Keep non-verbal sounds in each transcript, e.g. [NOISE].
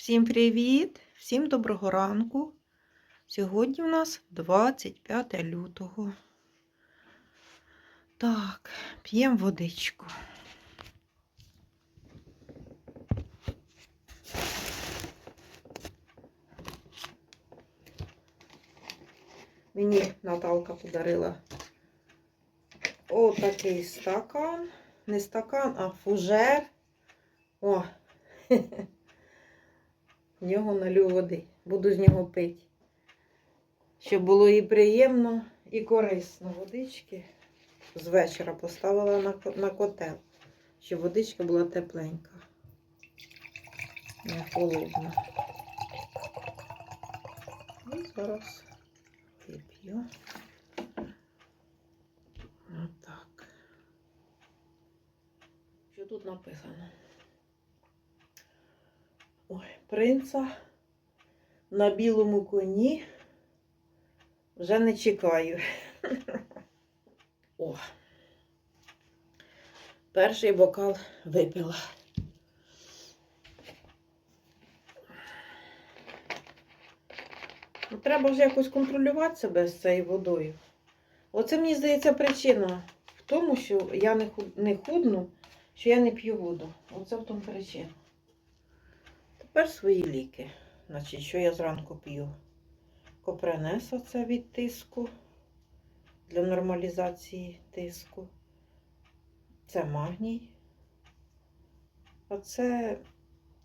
Всім привіт! Всім доброго ранку. Сьогодні у нас 25 лютого. Так, п'ємо водичку. Мені Наталка подарила отакий стакан. Не стакан, а фужер. О, [LAUGHS] в нього налю води. Буду з нього пити. Щоб було і приємно, і корисно. Водички з вечора поставила на, на котел, щоб водичка була тепленька. Не холодна. І зараз вип'ю. Отак. Що тут написано? Принца на білому коні вже не чекаю. [LAUGHS] О. Перший бокал випила. Треба вже якось контролювати себе з цією водою. Оце, мені здається, причина в тому, що я не худну, що я не п'ю воду. Оце в тому причина. Тепер свої ліки. Значить, що я зранку п'ю? Копренес оце від тиску для нормалізації тиску. Це магній. А це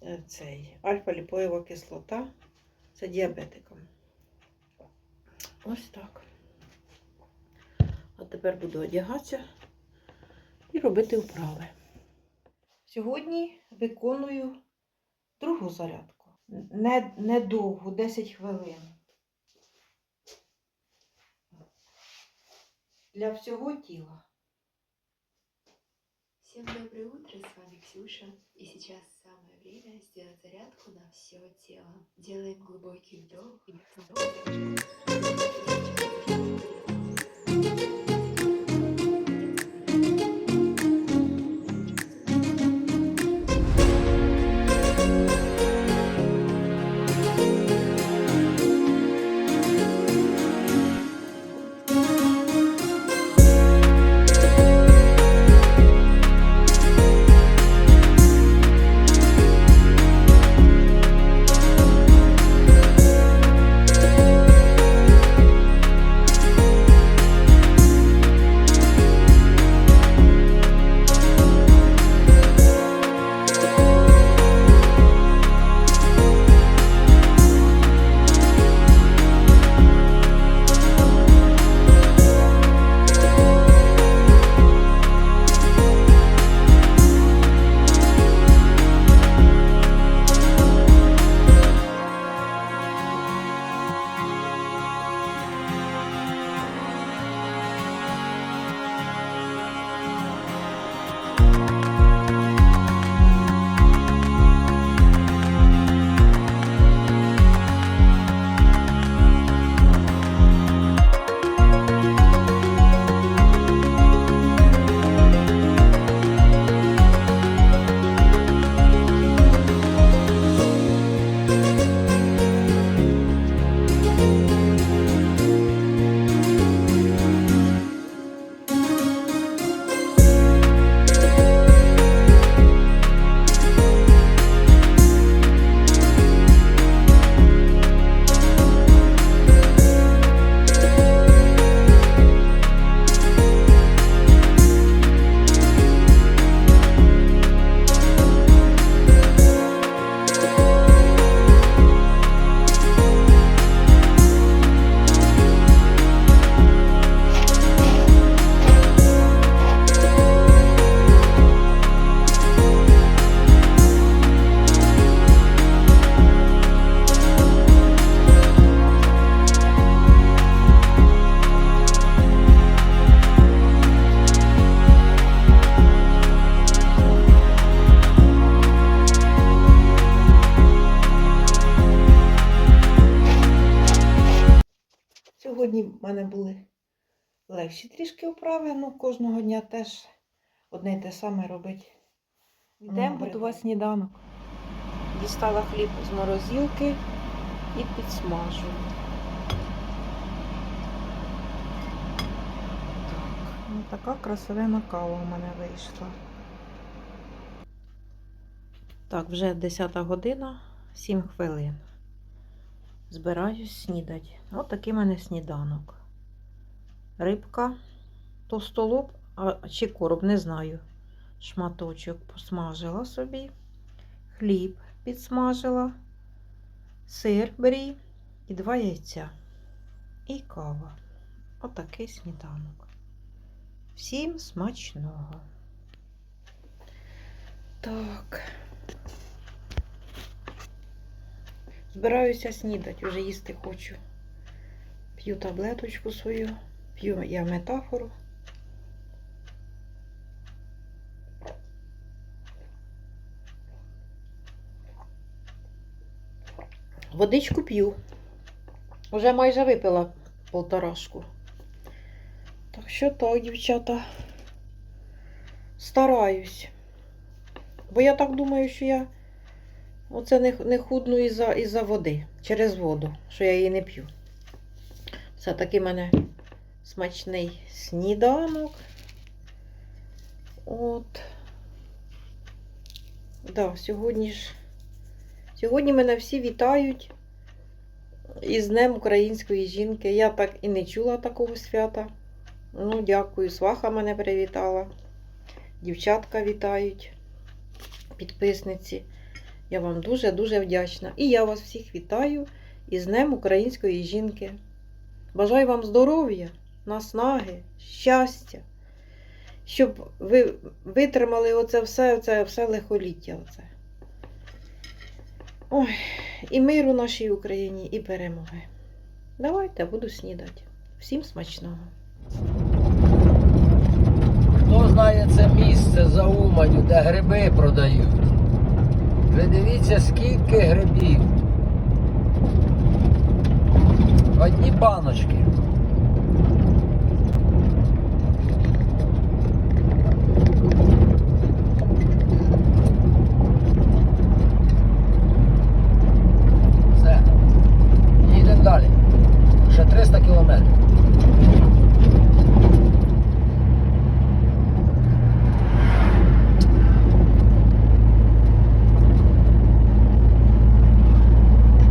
е, цей альфа-ліпоєва кислота. Це діабетикам. Ось так. А тепер буду одягатися і робити вправи. Сьогодні виконую другу зарядку. Не, не довгу, 10 хвилин. Для всього тіла. Всем доброе утро, с вами Ксюша. И сейчас самое время сделать зарядку на все тело. Делаем глубокий вдох и вдох. Сьогодні в мене були легші трішки вправи, ну кожного дня теж одне й те саме робить. Йдемо готувати сніданок. Дістала хліб з морозилки і підсмажу. Так, ну така красивена кава у мене вийшла. Так, вже 10 година, 7 хвилин. Збираюсь снідати. Ось такий в мене сніданок. Рибка, товстолоб, а чи короб, не знаю. Шматочок посмажила собі, хліб підсмажила, сир брі і два яйця. І кава. Отакий сніданок. Всім смачного. Так. Збираюся снідати, вже їсти хочу. П'ю таблеточку свою, п'ю я метафору. Водичку п'ю. Уже майже випила полторашку. Так що так, дівчата, стараюсь. Бо я так думаю, що я оце не, не худну із-за із води, через воду, що я її не п'ю. Це такий мене смачний сніданок. От. Да, сьогодні ж. Сьогодні мене всі вітають із Днем української жінки. Я так і не чула такого свята. Ну, дякую. Сваха мене привітала. Дівчатка вітають, підписниці. Я вам дуже-дуже вдячна. І я вас всіх вітаю із Днем української жінки. Бажаю вам здоров'я, наснаги, щастя, щоб ви витримали оце все, оце все лихоліття. Оце. Ой, і миру нашій Україні, і перемоги. Давайте буду снідати. Всім смачного. Хто знає це місце за Уманю, де гриби продають? Ви дивіться, скільки грибів. Одні баночки. Все. Їдемо далі. Ще 300 кілометрів.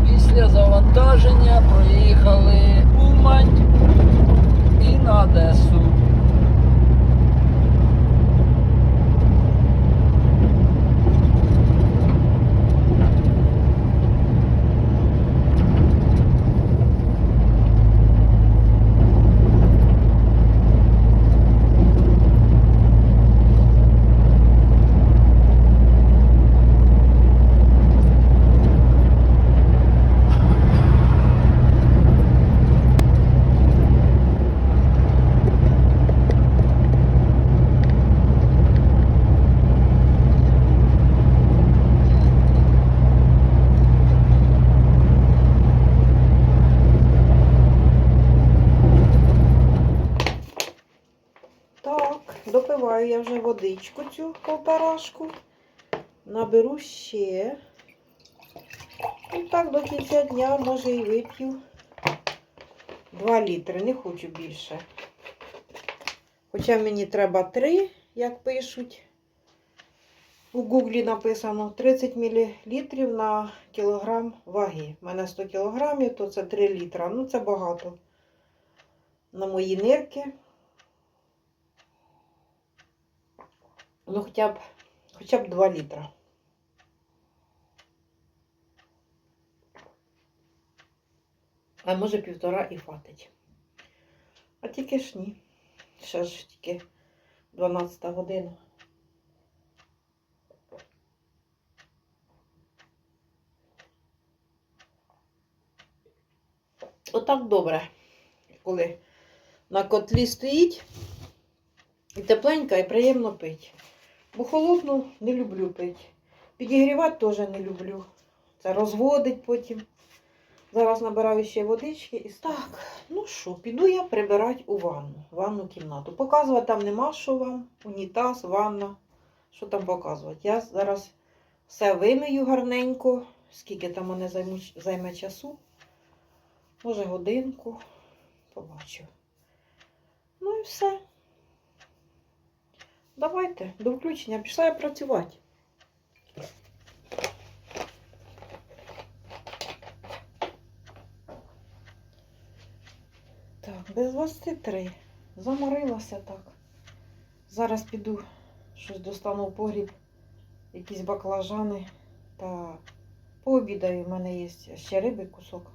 Після завантаження проїхали Умань і на Одесу. Так, допиваю я вже водичку цю полторашку. Наберу ще. І так до кінця дня, може, і вип'ю 2 літри, не хочу більше. Хоча мені треба 3, як пишуть. У гуглі написано 30 мл на кілограм ваги. У мене 100 кілограмів, то це 3 літра. Ну, це багато. На мої нирки. Ну, хоча б, хоча б 2 літра. А може півтора і хватить. А тільки ж ні. Ще ж тільки 12 година. Отак добре, коли на котлі стоїть і тепленька, і приємно пити. Бо холодну не люблю пити. Підігрівати теж не люблю. Це розводить потім. Зараз набираю ще водички і так. Ну що, піду я прибирати у ванну, ванну кімнату. Показувати там нема що вам. Унітаз, ванна. Що там показувати? Я зараз Все вимию гарненько, скільки там мене займу, займе часу. Може годинку. Побачу. Ну і все. Давайте, до включення. Пішла я працювати. Так, без 23. Заморилася так. Зараз піду щось достану в погріб, якісь баклажани та пообідаю. У мене є ще риби кусок.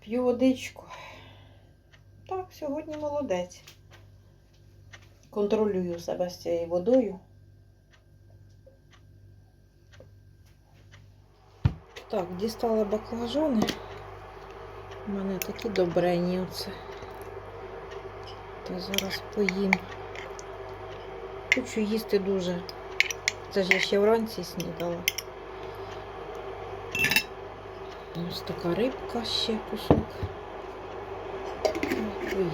П'ю водичку. Так, сьогодні молодець. Контролюю себе з цією водою. Так, дістала баклажани. У мене такі добрені оце. Та зараз поїм. Хочу їсти дуже. Це ж я ще вранці снідала. Ось така рибка ще кусок. Поїм.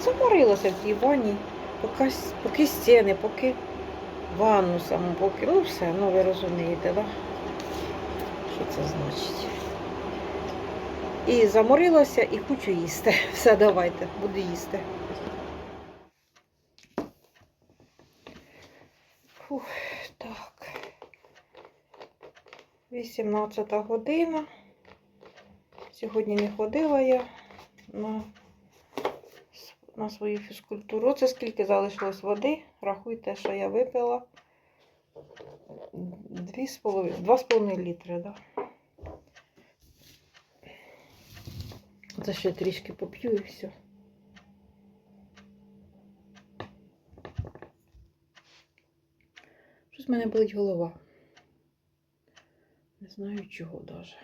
Заморилася в цій ванні. Поки, поки стіни, поки ванну саму, поки. Ну все, ну ви розумієте, да? Що це значить? І заморилася, і хочу їсти. [LAUGHS] Все, давайте, буду їсти. Фух, так. 18 година. Сьогодні не ходила я на, на свою фізкультуру. Це скільки залишилось води. Рахуйте, що я випила. Дві з половиною, два з половиною літри, да. Це ще трішки поп'ю і все. Щось в мене болить голова. Не знаю чого даже.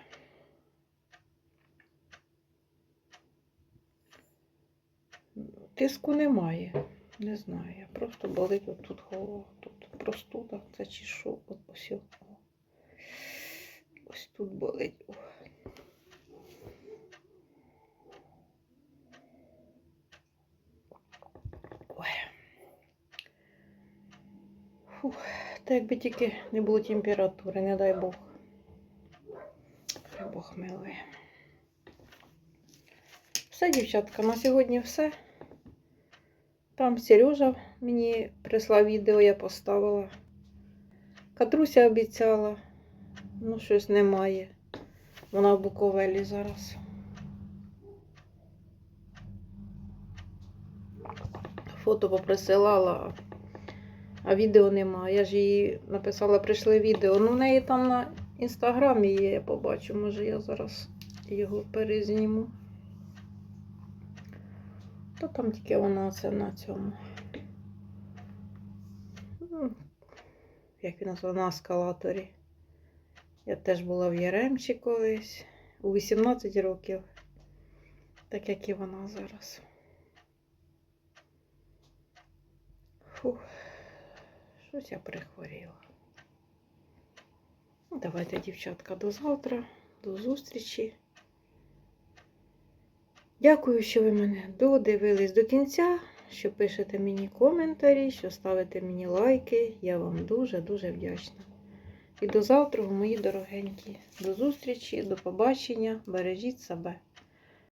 Тиску немає. Не знаю. Я просто болить отут голова. Тут простуда. Це чи що? Ось. Ось тут болить. Ой. Фух. Та якби тільки не було температури, не дай Бог. Бог. Все, дівчатка, на сьогодні все. Там Сережа мені прислав відео, я поставила. Катруся обіцяла. Ну, щось немає. Вона в Буковелі зараз. Фото поприсилала, а відео немає. Я ж їй написала, прийшли відео. Ну, в неї там на інстаграмі є, я побачу. Може я зараз його перезніму. То там тільки вона це на цьому. Ну, Як він назвав, на ескалаторі. Я теж була в Яремчі колись. У 18 років. Так як і вона зараз. Фух. Щось я прихворіла. Давайте, дівчатка, до завтра, до зустрічі. Дякую, що ви мене додивились до кінця, що пишете мені коментарі, що ставите мені лайки. Я вам дуже-дуже вдячна. І до завтра, мої дорогенькі. До зустрічі, до побачення. Бережіть себе.